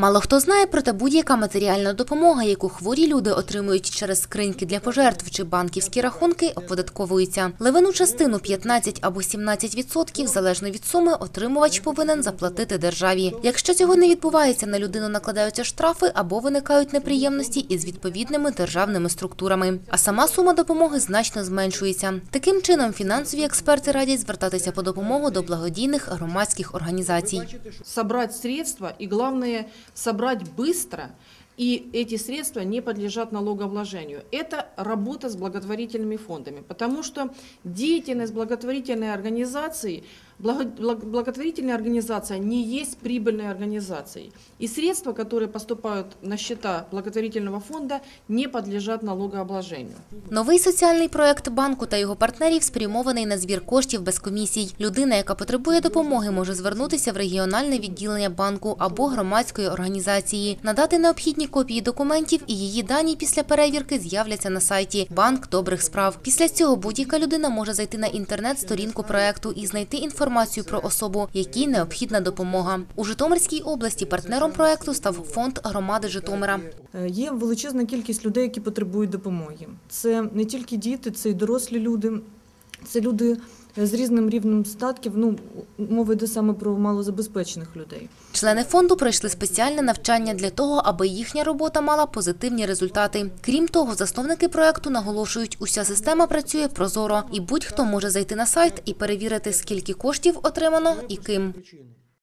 Мало хто знає, проте будь-яка матеріальна допомога, яку хворі люди отримують через скриньки для пожертв чи банківські рахунки, оподатковується. Левину частину 15 або 17 відсотків, залежно від суми, отримувач повинен заплатити державі. Якщо цього не відбувається, на людину накладаються штрафи або виникають неприємності із відповідними державними структурами. А сама сума допомоги значно зменшується. Таким чином, фінансові експерти радять звертатися по допомогу до благодійних громадських організацій. собрать средства и, главное, собрать быстро, и эти средства не подлежат налогообложению. Это работа с благотворительными фондами, потому что деятельность благотворительной организации, благотворительная организация не есть прибыльной организацией. И средства, которые поступают на счета благотворительного фонда, не подлежат налогообложению. Новий соціальний проект банку та його партнерів спрямований на збір коштів без комісій. Людина, яка потребує допомоги, може звернутися в регіональне відділення банку або громадської організації, надати необхідні копії документів, і її дані після перевірки з'являться на сайті Банк добрих справ. Після цього будь-яка людина може зайти на інтернет-сторінку проекту і знайти інформацію про особу, якій необхідна допомога. У Житомирській області партнером проекту став фонд громади Житомира. Е, Є величезна кількість людей, які потребують допомоги. Це не тільки діти, це й дорослі люди, це люди з різним рівнем статків. Ну, мова йде саме про малозабезпечених людей. Члени фонду пройшли спеціальне навчання для того, аби їхня робота мала позитивні результати. Крім того, засновники проекту наголошують, уся система працює прозоро, і будь-хто може зайти на сайт і перевірити, скільки коштів отримано і ким.